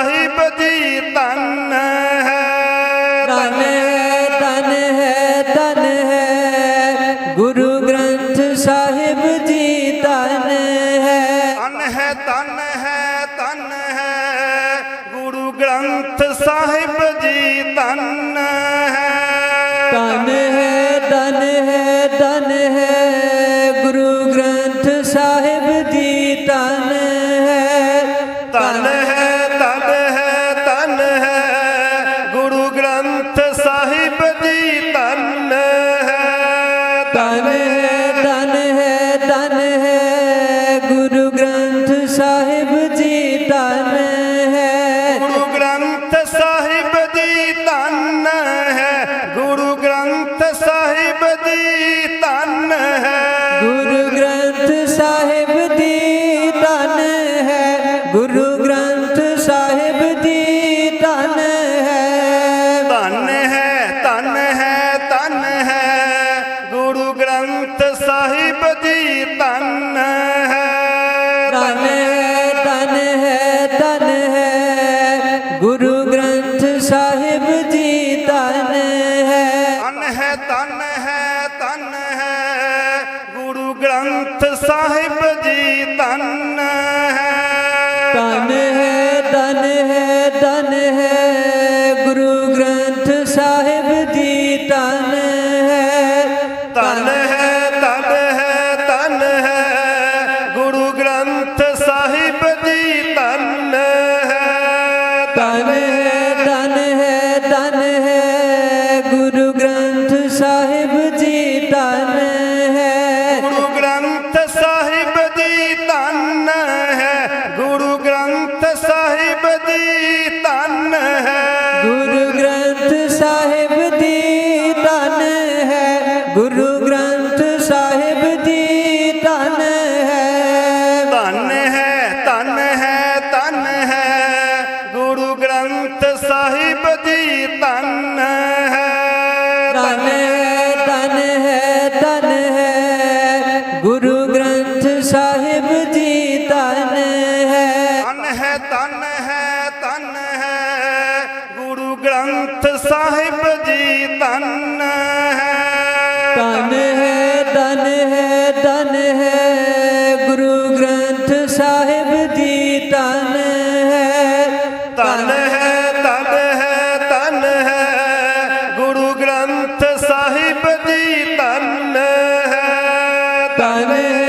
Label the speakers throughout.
Speaker 1: ਸਾਹਿਬ ਜੀ
Speaker 2: ਧੰਨ ਹੈ ਧਨ ਹੈ
Speaker 1: ਧਨ ਹੈ ਧਨ ਹੈ।
Speaker 2: ਗੁਰੂ ਗ੍ਰੰਥ ਸਾਹਿਬ ਜੀ ਧਨ ਹੈ।
Speaker 1: ਧੰਨ ਹੈ ਧੰਨ ਹੈ ਧੰਨ ਹੈ। ਗੁਰੂ ਗ੍ਰੰਥ ਸਾਹਿਬ ਜੀ ਧੰਨ ਹੈ।
Speaker 2: ਧਨ ਹੈ ਧਨ ਹੈ ਧਨ ਹੈ। ਧਨ ਹੈ
Speaker 1: ਧਨ ਹੈ ਧਨ ਹੈ। ਗੁਰੂ ਗ੍ਰੰਥ ਸਾਹਿਬ ਜੀ ਧਨ ਹੈ।
Speaker 2: ਧੰਨ ਹੈ ਧੰਨ ਹੈ ਧੰਨ ਹੈ। ਗੁਰੂ ਗ੍ਰੰਥ ਸਾਹਿਬ ਜੀ ਧੰਨ ਹੈ।
Speaker 1: ਧਨ ਹੈ ਧਨ ਹੈ ਧਨ ਹੈ। ਗੁਰੂ ਗ੍ਰੰਥ ਸਾਹਿਬ ਜੀ ਧਨ ਹੈ।
Speaker 2: ਧੰਨ ਹੈ ਸਾਹਿਬ
Speaker 1: ਦੀ ਧਨ ਹੈ ਗੁਰੂ ਗ੍ਰੰਥ ਸਾਹਿਬ ਦੀ ਧਨ ਹੈ।
Speaker 2: ਧੰਨ ਹੈ ਧੰਨ ਹੈ ਧੰਨ ਹੈ ਗੁਰੂ ਗ੍ਰੰਥ ਸਾਹਿਬ ਜੀ ਧੰਨ ਹੈ।
Speaker 1: ਧਨ ਹੈ ਧਨ ਹੈ ਧਨ ਹੈ ਗੁਰੂ ਗ੍ਰੰਥ ਸਾਹਿਬ ਜੀ ਧਨ ਹੈ।
Speaker 2: ਧੰਨ ਹੈ ਧੰਨ ਗ੍ਰੰਥ ਸਾਹਿਬ ਜੀ ਧੰਨ ਹੈ।
Speaker 1: ਧਨ ਹੈ ਧਨ ਹੈ ਧਨ ਹੈ। ਗੁਰੂ ਗ੍ਰੰਥ ਸਾਹਿਬ ਜੀ ਧਨ ਹੈ।
Speaker 2: ਧੰਨ ਹੈ ਧੰਨ ਹੈ ਧੰਨ ਹੈ। ਗੁਰੂ ਗ੍ਰੰਥ ਸਾਹਿਬ ਜੀ ਧੰਨ ਹੈ।
Speaker 1: ਧਨ ਹੈ।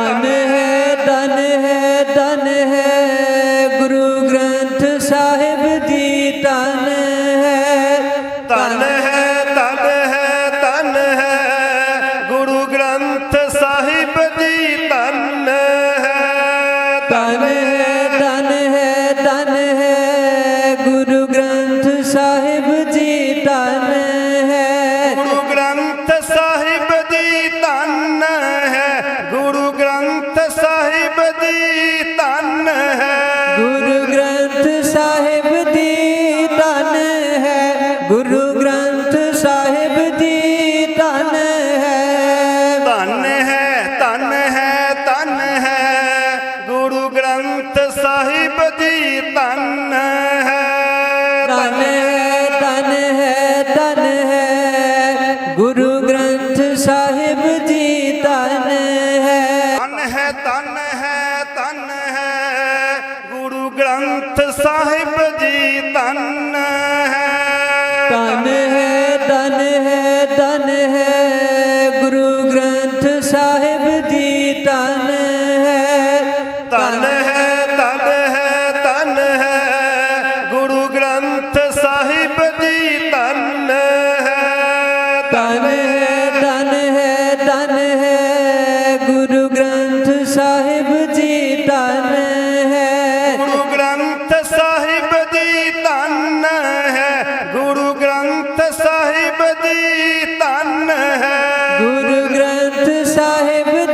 Speaker 1: ਧਨ ਹੈ ਧਨ ਹੈ ਧਨ ਹੈ।
Speaker 2: ਸਾਹਿਬ ਜੀ ਧੰਨ ਹੈ। ਧਨ ਹੈ
Speaker 1: ਧਨ ਹੈ ਧਨ ਹੈ।
Speaker 2: ਗੁਰੂ ਗ੍ਰੰਥ ਸਾਹਿਬ ਜੀ ਧਨ ਹੈ।
Speaker 1: ਧੰਨ ਹੈ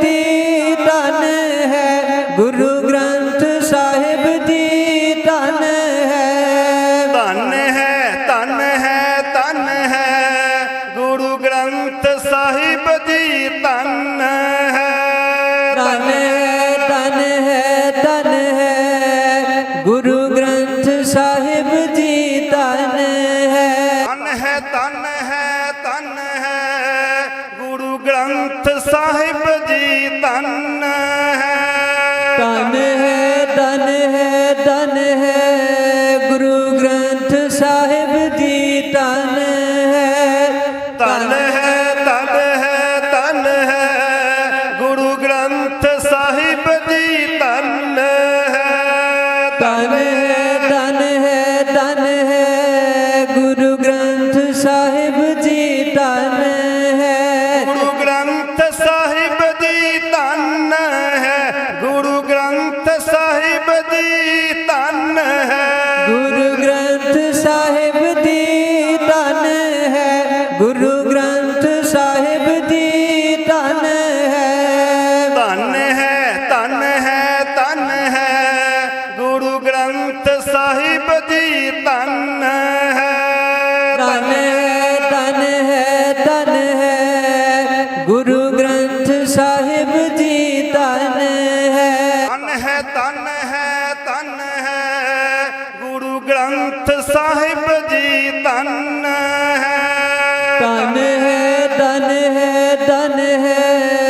Speaker 1: ਦੀ ਧਨ ਹੈ ਗੁਰੂ ਗ੍ਰੰਥ ਸਾਹਿਬ ਦੀ ਧਨ ਹੈ
Speaker 2: ਧੰਨ ਹੈ ਧੰਨ ਹੈ ਧੰਨ ਹੈ ਗੁਰੂ ਗ੍ਰੰਥ ਸਾਹਿਬ ਜੀ ਧੰਨ ਹੈ
Speaker 1: ਧਨ ਹੈ ਧਨ ਹੈ ਧਨ ਹੈ ਗੁਰੂ ਗ੍ਰੰਥ ਸਾਹਿਬ ਜੀ ਧਨ ਹੈ
Speaker 2: ਧੰਨ ਹੈ ਧੰਨ ਹੈ ਧੰਨ ਹੈ ਗੁਰੂ ਗ੍ਰੰਥ ਸਾਹਿਬ ਜੀ ਧੰਨ ਹੈ।
Speaker 1: ਧਨ ਹੈ ਧਨ ਹੈ ਧਨ ਹੈ। ਗੁਰੂ ਗ੍ਰੰਥ ਸਾਹਿਬ ਜੀ ਧਨ ਹੈ।
Speaker 2: ਧੰਨ ਹੈ ਧੰਨ ਹੈ ਧੰਨ ਹੈ। ਗੁਰੂ ਗ੍ਰੰਥ ਸਾਹਿਬ ਜੀ ਧੰਨ ਹੈ।
Speaker 1: ਧਨ ਹੈ ਧਨ
Speaker 2: ਹੈ
Speaker 1: ਧਨ ਜੀ ਧੰਨ ਹੈ
Speaker 2: ਧਨ ਹੈ। ਧਨ ਹੈ ਧਨ ਹੈ। ਗੁਰੂ ਗ੍ਰੰਥ ਸਾਹਿਬ ਜੀ ਧਨ ਹੈ।
Speaker 1: ਧੰਨ ਹੈ ਧੰਨ ਹੈ ਧੰਨ ਹੈ। ਗੁਰੂ ਗ੍ਰੰਥ ਸਾਹਿਬ ਜੀ ਧੰਨ ਹੈ।
Speaker 2: ਧਨ ਹੈ ਧਨ ਹੈ ਧਨ ਹੈ।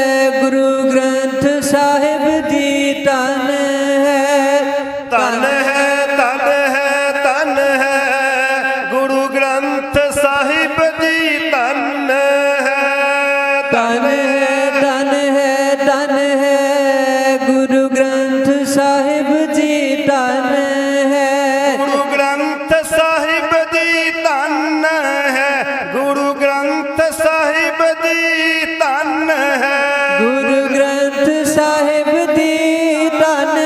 Speaker 2: ਗ੍ਰੰਥ ਸਾਹਿਬ ਜੀ ਧੰਨ ਹੈ।
Speaker 1: ਗੁਰੂ ਗ੍ਰੰਥ ਸਾਹਿਬ ਜੀ ਧੰਨ ਹੈ।
Speaker 2: ਗੁਰੂ ਗ੍ਰੰਥ ਸਾਹਿਬ
Speaker 1: ਦੀ ਧਨ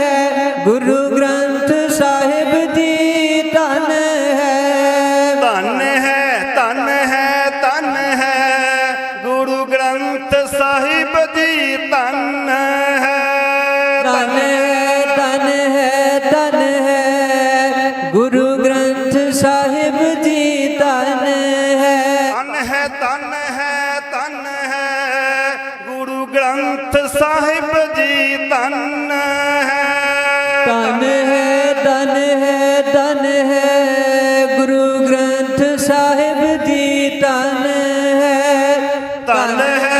Speaker 1: ਹੈ। ਗੁਰੂ ਗ੍ਰੰਥ ਸਾਹਿਬ ਦੀ ਧਨ ਹੈ।
Speaker 2: ਧੰਨ ਹੈ ਧੰਨ ਹੈ ਧੰਨ ਹੈ। ਗੁਰੂ ਗ੍ਰੰਥ ਸਾਹਿਬ ਜੀ ਧੰਨ ਹੈ।
Speaker 1: ਧਨ ਧੰਨ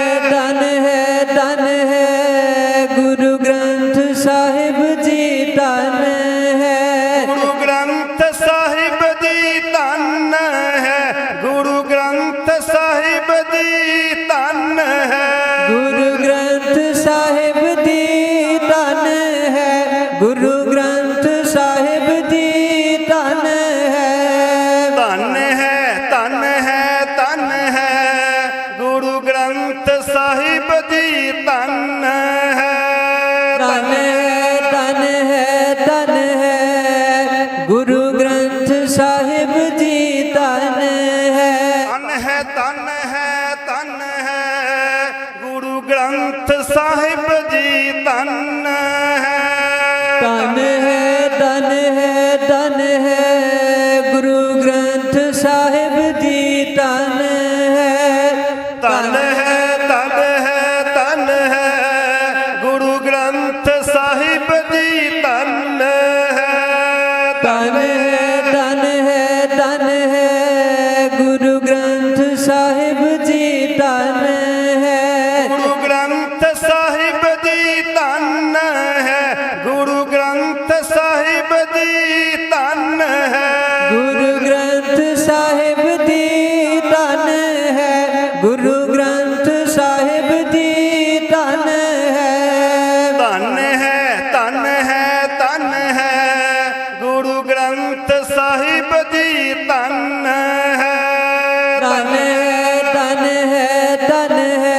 Speaker 1: ਧਨ ਹੈ ਧਨ ਹੈ ਧਨ ਹੈ